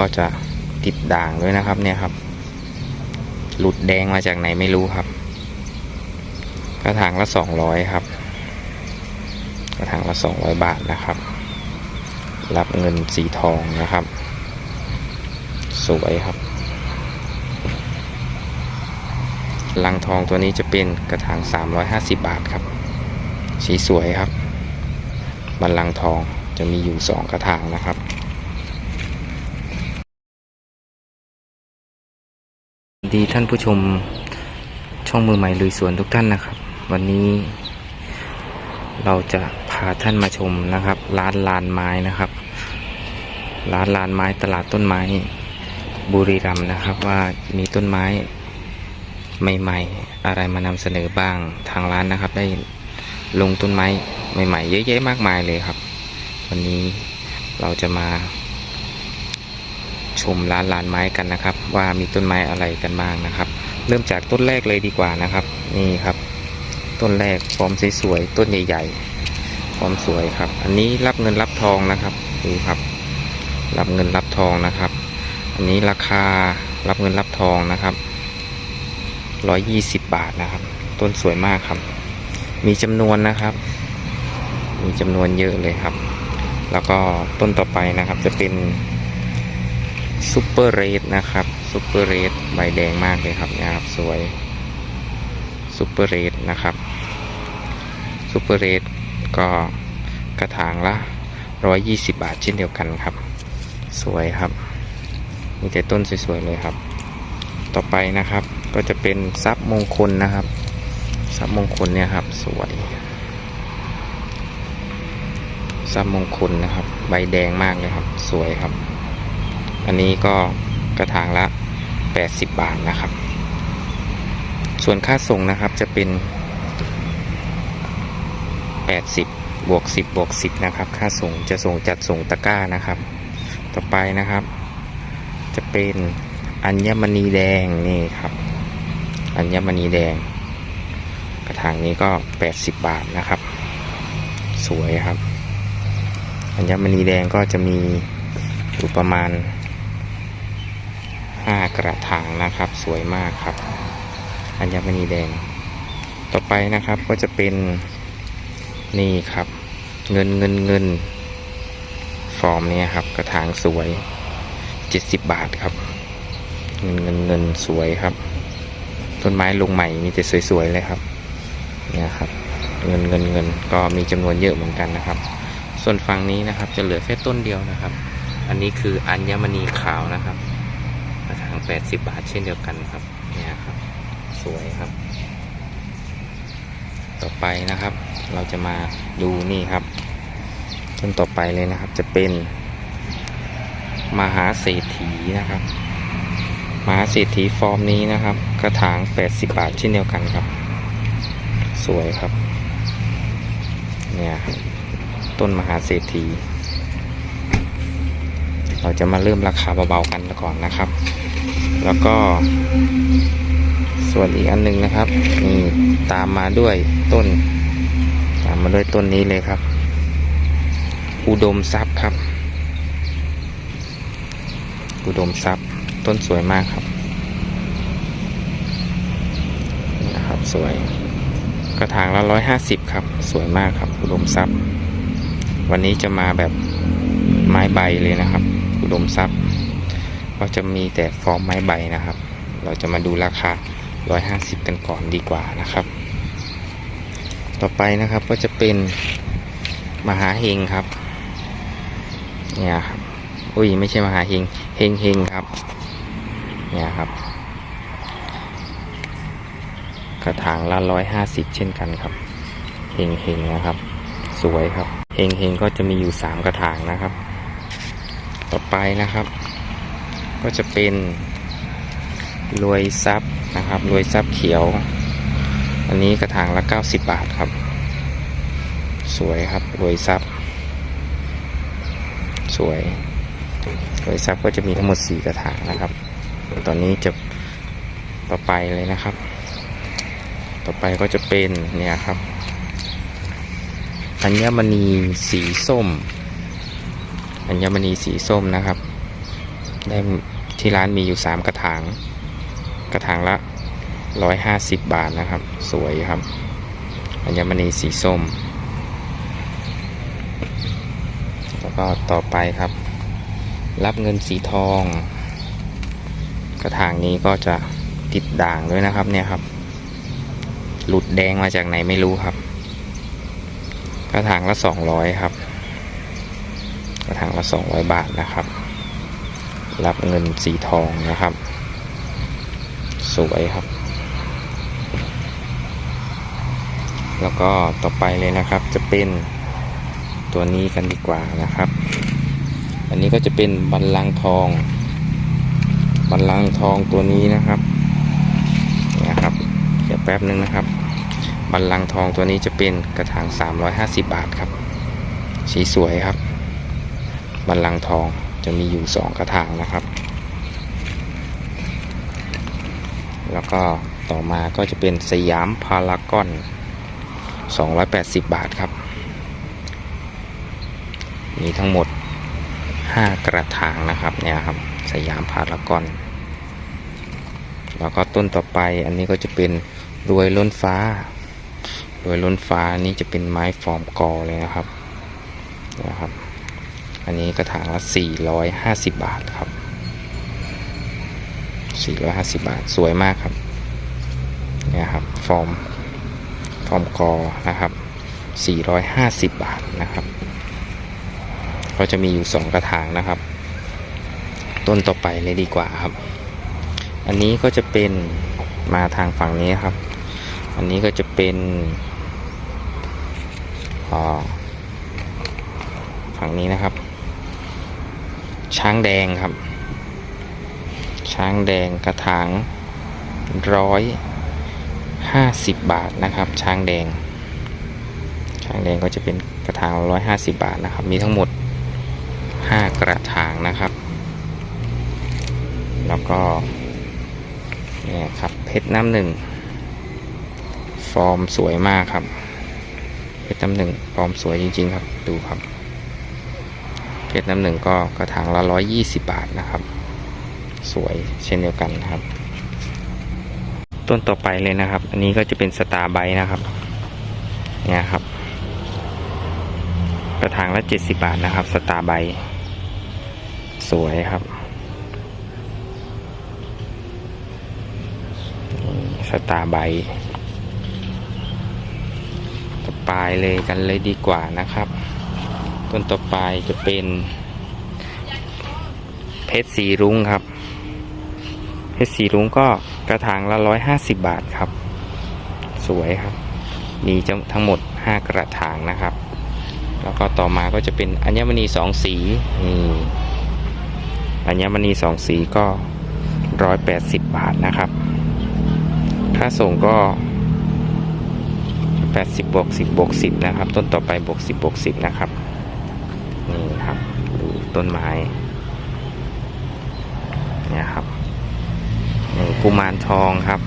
ก็จะติดด่างด้วยนะครับเนี่ยครับ หลุดแดงมาจากไหนไม่รู้ครับ กระถางละสองร้อยครับ กระถางละสองร้อยบาทนะครับ รับเงินสีทองนะครับ สวยครับ ลังทองตัวนี้จะเป็นกระถาง350บาทครับ สีสวยครับบันลังก์ทองจะมีอยู่2กระถางนะครับ ดีท่านผู้ชมช่องมือใหม่ลุยสวนทุกท่านนะครับ วันนี้ เราจะพาท่านมาชมนะครับ ร้านลานไม้นะครับ ร้านลานไม้ตลาดต้นไม้ บุรีรัมย์นะครับ ว่ามีต้นไม้ใหม่ ๆ อะไรมานำเสนอบ้างทางร้านนะครับ ได้ลงต้นไม้ใหม่ ๆ เยอะแยะมากมายเลยครับ วันนี้เราจะมา ชมร้านลานไม้กันนะครับ ว่ามีต้นไม้อะไรกันบ้างนะครับ เริ่มจากต้นแรกเลยดีกว่านะครับ นี่ครับ ต้นแรกฟอร์มสวยๆต้นใหญ่ๆฟอร์มสวยครับ อันนี้รับเงินรับทองนะครับดูครับ รับเงินรับทองนะครับ อันนี้ราคารับเงินรับทองนะครับร้อยยี่สิบบาทนะครับ ต้นสวยมากครับ มีจำนวนนะครับ มีจำนวนเยอะเลยครับ แล้วก็ต้นต่อไปนะครับจะเป็น ซูเปอร์เรดนะครับซูเปอร์เรดใบแดงมากเลยครับนี่ยครับสวยซูเปอร์เรดนะครับซูเปอร์เรดก็กระถางละ 120 บาทเช่นเดียวกันครับ สวยครับ มีแต่ต้นสวยๆเลยครับ ต่อไปนะครับก็จะเป็นซับมงคลนะครับซับมงคลเนี่ยครับสวยซับมงคลนะครับ ใบแดงมากเลยครับ สวยครับ อันนี้ก็กระถางละ 80 บาทนะครับ ส่วนค่าส่งนะครับจะเป็น 80 บวก 10 บวก 10 นะครับ ค่าส่งจะส่งจัดส่งตะกร้านะครับ ต่อไปนะครับ จะเป็นอัญมณีแดงนี่ครับอัญมณีแดง กระถางนี้ก็ 80 บาทนะครับ สวยครับ อัญมณีแดงก็จะมีอยู่ประมาณากระถางนะครับ สวยมากครับ อัญมณีแดง ต่อไปนะครับก็จะเป็นนี่ครับ เงินเงินเงิน ฟอร์มเนี้ครับ กระถางสวย 70 บาทครับ เงินเงินเงินสวยครับ ต้นไม้ลงใหม่มีแต่สวยๆเลยครับเนี่ยครับ เงินเงินเงินก็มีจำนวนเยอะเหมือนกันนะครับ ส่วนฝั่งนี้นะครับจะเหลือแค่ต้นเดียวนะครับ อันนี้คืออัญมณีขาวนะครับ กระถาง80บาทเช่นเดียวกันครับเนี่ยครับ สวยครับ ต่อไปนะครับ เราจะมาดูนี่ครับต้นต่อไปเลยนะครับ จะเป็นมหาเศรษฐีนะครับ มหาเศรษฐีฟอร์มนี้นะครับ กระถาง 80 บาทเช่นเดียวกันครับ สวยครับ เนี่ยต้นมหาเศรษฐี เราจะมาเริ่มราคาเบาๆกันก่อนนะครับ แล้วก็ ส่วนอีกอันหนึงนะครับนี่ตามมาด้วยต้น ตามมาด้วยต้นนี้เลยครับ อุดมทรัพย์ครับ อุดมทรัพย์ต้นสวยมากครับนี่นะครับสวยกระถางละร้อยห้าสิบครับ สวยมากครับอุดมทรัพย์ วันนี้จะมาแบบไม้ใบเลยนะครับ อุดมทรัพย์ ก็จะมีแต่ฟอร์มไม้ใบนะครับ เราจะมาดูราคา 150 กันก่อนดีกว่านะครับ ต่อไปนะครับก็จะเป็นมหาเฮงครับเนี่ยครับอุ้ยไม่ใช่มหาเฮงเฮงเฮงครับเนี่ยครับ กระถางละ150เช่นกันครับเฮงเฮงนะครับ สวยครับเฮงเฮงก็จะมีอยู่3กระถางนะครับ ต่อไปนะครับ ก็จะเป็นรวยซับนะครับรวยซับเขียว อันนี้กระถางละ 90 บาทครับ สวยครับรวยซับสวยรวยซับก็จะมีทั้งหมด 4 กระถางนะครับ ตอนนี้จะต่อไปเลยนะครับ ต่อไปก็จะเป็นเนี่ยครับอัญมณีสีส้ม อัญมณีสีส้มนะครับ ได้ที่ร้านมีอยู่สามกระถาง กระถางละร้อยห้าสิบบาทนะครับ สวยครับ อัญมณีสีส้ม แล้วก็ต่อไปครับ รับเงินสีทอง กระถางนี้ก็จะติดด่างด้วยนะครับเนี่ยครับ หลุดแดงมาจากไหนไม่รู้ครับ กระถางละสองร้อยครับ กระถางละสองร้อยบาทนะครับ รับเงินสีทองนะครับ สวยครับ แล้วก็ต่อไปเลยนะครับจะเป็นตัวนี้กันดีกว่านะครับ อันนี้ก็จะเป็นบัลลังก์ทอง บัลลังก์ทองตัวนี้นะครับเนี่ยครับเดี๋ยวแป๊บนึงนะครับ บัลลังก์ทองตัวนี้จะเป็นกระถาง 350 บาทครับ สีสวยครับ บัลลังก์ทองจะมีอยู่2กระถางนะครับ แล้วก็ต่อมาก็จะเป็นสยามพารากอน 280 บาทครับ มีทั้งหมด 5 กระถางนะครับเนี่ยครับสยามพารากอน แล้วก็ต้นต่อไปอันนี้ก็จะเป็นรวยล้นฟ้ารวยล้นฟ้านี่จะเป็นไม้ฟอร์มกอเลยนะครับนะครับ อันนี้กระถางละ 450 บาทครับ 450 บาทสวยมากครับเนี่ยครับฟอร์มฟอร์มกอนะครับ 450 บาทนะครับ ก็จะมีอยู่ 2 กระถางนะครับ ต้นต่อไปเลยดีกว่าครับ อันนี้ก็จะเป็นมาทางฝั่งนี้ครับ อันนี้ก็จะเป็นอ่าฝั่งนี้นะครับ ช้างแดงครับ ช้างแดงกระถางร้อยห้าสิบบาทนะครับ ช้างแดง ช้างแดงก็จะเป็นกระถางร้อยห้าสิบบาทนะครับ มีทั้งหมดห้ากระถางนะครับ แล้วก็เนี่ยครับเพชรน้ำหนึ่งฟอร์มสวยมากครับเพชรน้ำหนึ่งฟอร์มสวยจริงๆครับดูครับ เพชรน้ำหนึ่งก็กระถางละร้อยยี่สิบบาทนะครับ สวยเช่นเดียวกันนะครับ ต้นต่อไปเลยนะครับ อันนี้ก็จะเป็นสตาร์ไบนะครับ เนี่ยครับ กระถางละเจ็ดสิบาทนะครับ สตาร์ไบสวยครับสตาร์ไบต่อไปเลยกันเลยดีกว่านะครับ ต้นต่อไปจะเป็นเพชรสีรุ้งครับ เพชรสีรุ้งก็กระถางละร้อยห้าสิบบาทครับ สวยครับ มีทั้งหมดห้ากระถางนะครับ แล้วก็ต่อมาก็จะเป็นอัญมณีสองสีนี่อัญมณีสองสีก็ร้อยแปดสิบบาทนะครับค่าส่งก็80บวก10บวก10 นะครับ ต้นต่อไปบวก10บวก10 นะครับนี่ครับ ต้นไม้เนี่ยครับกุมารทองครับ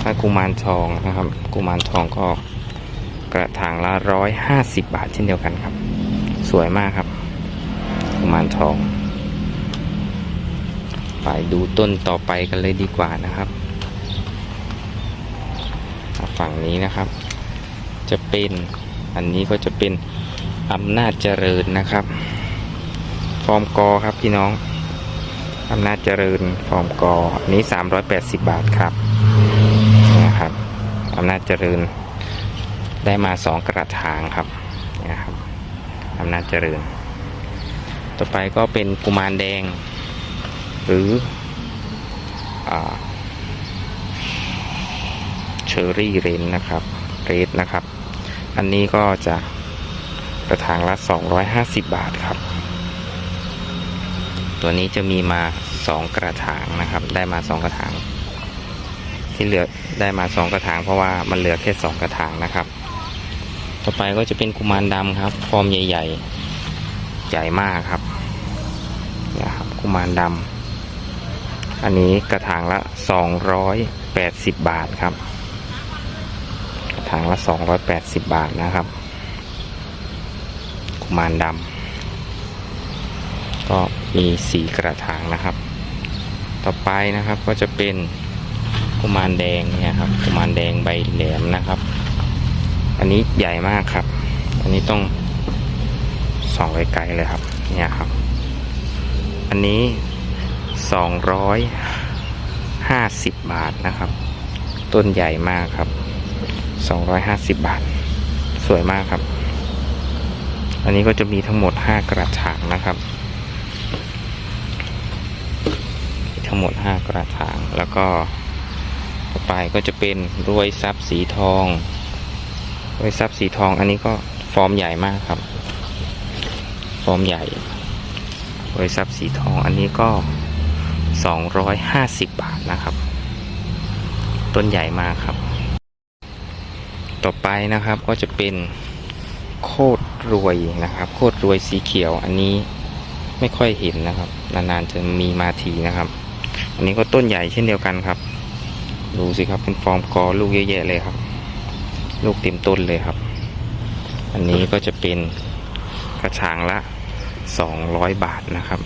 ถ้ากุมารทองนะครับ กุมารทองก็กระถางละร้อยห้าสิบบาทเช่นเดียวกันครับ สวยมากครับ กุมารทอง ไปดูต้นต่อไปกันเลยดีกว่านะครับฝั่งนี้นะครับ จะเป็นอันนี้ก็จะเป็นอำนาจเจริญนะครับ ฟอร์มกอครับพี่น้องอำนาจเจริญฟอร์มกออันนี้ 380 บาทครับนะครับอำนาจเจริญได้มา 2 กระถางครับนะครับอำนาจเจริญ ต่อไปก็เป็นกุมารแดง หรืออเชอรี่เรนนะครับเรดนะครับ อันนี้ก็จะกระถางละ 250 บาทครับ ตัวนี้จะมีมา2กระถางนะครับ ได้มา2กระถาง ที่เหลือได้มา2กระถางเพราะว่ามันเหลือแค่2กระถางนะครับ ต่อไปก็จะเป็นกุมารดำครับ ฟอร์มใหญ่ ๆ ใหญ่มากครับนะครับกุมารดำอันนี้กระถางละ280บบาทครับ กระถางละ280บาทนะครับ กุมารดำก็ มีสีกระถางนะครับ ต่อไปนะครับก็จะเป็นกุมารแดงเนี่ยครับกุมารแดงใบแหลมนะครับ อันนี้ใหญ่มากครับ อันนี้ต้องส่องไกลๆเลยครับเนี่ยครับ อันนี้สองร้อยห้าสิบบาทนะครับ ต้นใหญ่มากครับสองร้อยห้าสิบบาท สวยมากครับ อันนี้ก็จะมีทั้งหมดห้ากระถางนะครับ ทั้งหมดห้ากระถาง แล้วก็ต่อไปก็จะเป็นรวยทรัพย์สีทองรวยทรัพย์สีทองอันนี้ก็ฟอร์มใหญ่มากครับ ฟอร์มใหญ่รวยทรัพย์สีทองอันนี้ก็ 250 บาทนะครับ ต้นใหญ่มากครับ ต่อไปนะครับก็จะเป็นโคตรรวยนะครับ โคตรรวยสีเขียวอันนี้ไม่ค่อยเห็นนะครับ นานๆจะมีมาทีนะครับ อันนี้ก็ต้นใหญ่เช่นเดียวกันครับ ดูสิครับเป็นฟอร์มกอลูกเยอะแยะเลยครับ ลูกเต็มต้นเลยครับ อันนี้ก็จะเป็นกระถางละ 200 บาทนะครับ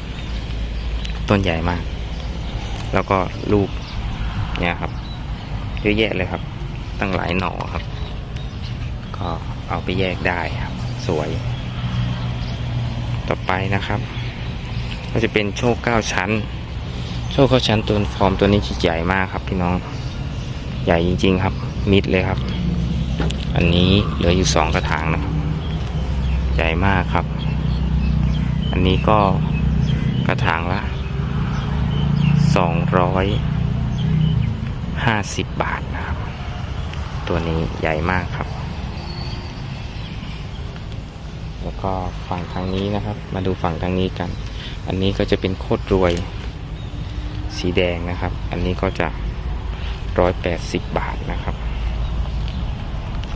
ต้นใหญ่มาก แล้วก็ลูกเนี่ยครับเยอะแยะเลยครับ ตั้งหลายหน่อครับ ก็เอาไปแยกได้ครับ สวย ต่อไปนะครับ ก็จะเป็นโชคเก้าชั้น โชคเก้าชั้นตัวฟอร์มตัวนี้ใหญ่มากครับพี่น้อง ใหญ่จริง ๆ ครับ มิดเลยครับ อันนี้เหลืออยู่สองกระถางนะครับ ใหญ่มากครับ อันนี้ก็กระถางละสองร้อยห้าสิบบาทนะครับ ตัวนี้ใหญ่มากครับ แล้วก็ฝั่งทางนี้นะครับ มาดูฝั่งทางนี้กัน อันนี้ก็จะเป็นโคตรรวย สีแดงนะครับ อันนี้ก็จะร้อยแปดสิบบาทนะครับ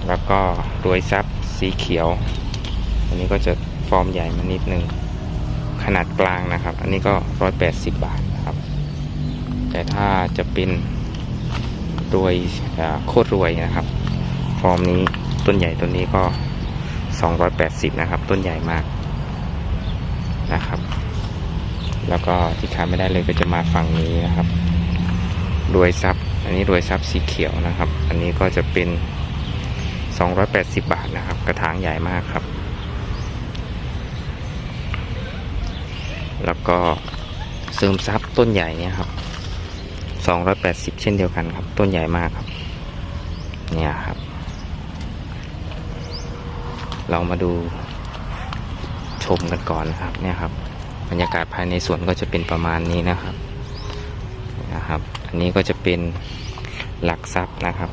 แล้วก็รวยซับสีเขียว อันนี้ก็จะฟอร์มใหญ่มานิดนึง ขนาดกลางนะครับ อันนี้ก็ร้อยแปดสิบบาทนะครับ แต่ถ้าจะเป็นรวยโคตรรวยนะครับ ฟอร์มนี้ต้นใหญ่ต้นนี้ก็ 280 นะครับ ต้นใหญ่มากนะครับ แล้วก็ที่ขาดไม่ได้เลยก็จะมาฝั่งนี้นะครับรวยซับอันนี้รวยซับสีเขียวนะครับ อันนี้ก็จะเป็น 280 บาทนะครับ กระถางใหญ่มากครับ แล้วก็เสริมซับต้นใหญ่เนี่ยครับ280 เช่นเดียวกันครับ ต้นใหญ่มากครับ เนี่ยครับ เรามาดูชมกันก่อนนะครับเนี่ยครับบ รรยากาศภายในสวนก็จะเป็นประมาณนี้นะครับนะครับ อันนี้ก็จะเป็นหลักทรัพย์นะครับ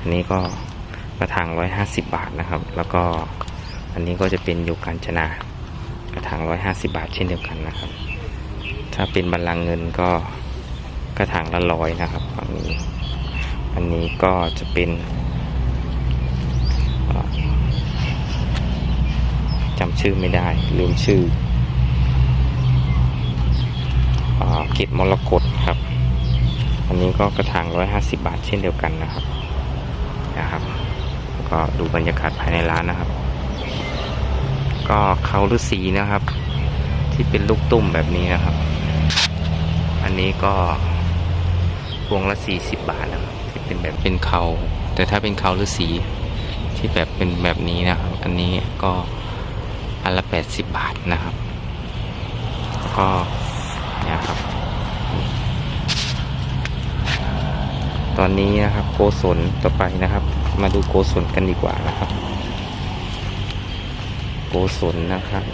อันนี้ก็กระถางร้อยห้าสิบบาทนะครับ แล้วก็อันนี้ก็จะเป็นอยู่การชนะ กระถางร้อยห้าสิบาทเช่นเดียวกันนะครับ ถ้าเป็นบัลลังก์เงินก็กระถางละร้อยนะครับฝั่งนี้ อันนี้ก็จะเป็นจำชื่อไม่ได้ลืมชื่อ เกตมรกตครับ อันนี้ก็กระถางร้อยห้าสิบาทเช่นเดียวกันนะครับนะครับ ก็ดูบรรยากาศภายในร้านนะครับ ก็เขาฤาษีนะครับ ที่เป็นลูกตุ่มแบบนี้นะครับ อันนี้ก็พวงละสี่สิบบาทนะครับที่เป็นแบบเป็นเขาแต่ถ้าเป็นเขาฤาษีที่แบบเป็นแบบนี้นะครับ อันนี้ก็อันละแปดสิบบาทนะครับ ก็เนี่ยครับ ต อนนี้นะครับ โกศลต่อไปนะครับ มาดูโกศลกันดีกว่านะครับ โกศลนะครับ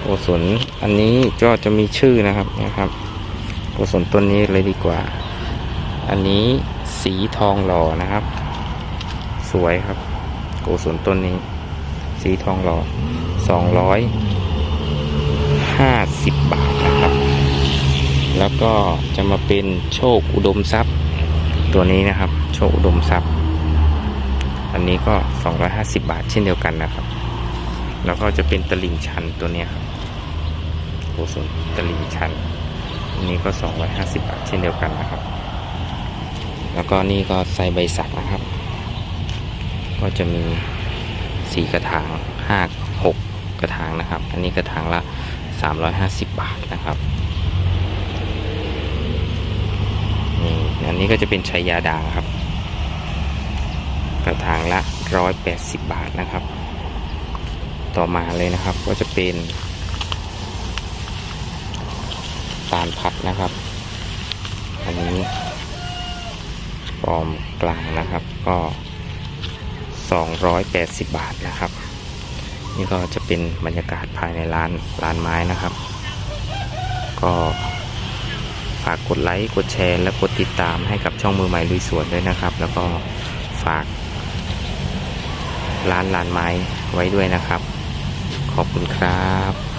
โกศลอันนี้ก็จะมีชื่อนะครับนะครับ โกศลต้นนี้เลยดีกว่า อันนี้สีทองหล่อนะครับ สวยครับ โกศลต้นนี้ สีทองหล่อสองร้อยห้าสิบบาท แล้วก็จะมาเป็นโชคอุดมทรัพย์ ตัวนี้นะครับ โชคอุดมทรัพย์ อันนี้ก็ 250 บาทเช่นเดียวกันนะครับ แล้วก็จะเป็นตลิ่งชันตัวนี้ครับโอ้ส่วนตลิ่งชันอันนี้ก็ 250 บาทเช่นเดียวกันนะครับ แล้วก็นี่ก็ไซใบสักนะครับ ก็จะมีสีกระถางห้าหกกระถางนะครับ อันนี้กระถางละ 350 บาทนะครับ นี่อันนี้ก็จะเป็นชัยยาด่างครับ กระถางละ 180 บาทนะครับ ต่อมาเลยนะครับก็จะเป็นตาลพัดนะครับ อันนี้ฟอร์มกลางนะครับก็ 280 บาทนะครับ นี่ก็จะเป็นบรรยากาศภายในร้านร้านไม้นะครับ ก็ากกดไลค์ กดแชร์ และกดติดตามให้กับช่องมือใหม่ลุยสวนด้วยนะครับ แล้วก็ฝาก ร้านลานไม้ไว้ด้วยนะครับ ขอบคุณครับ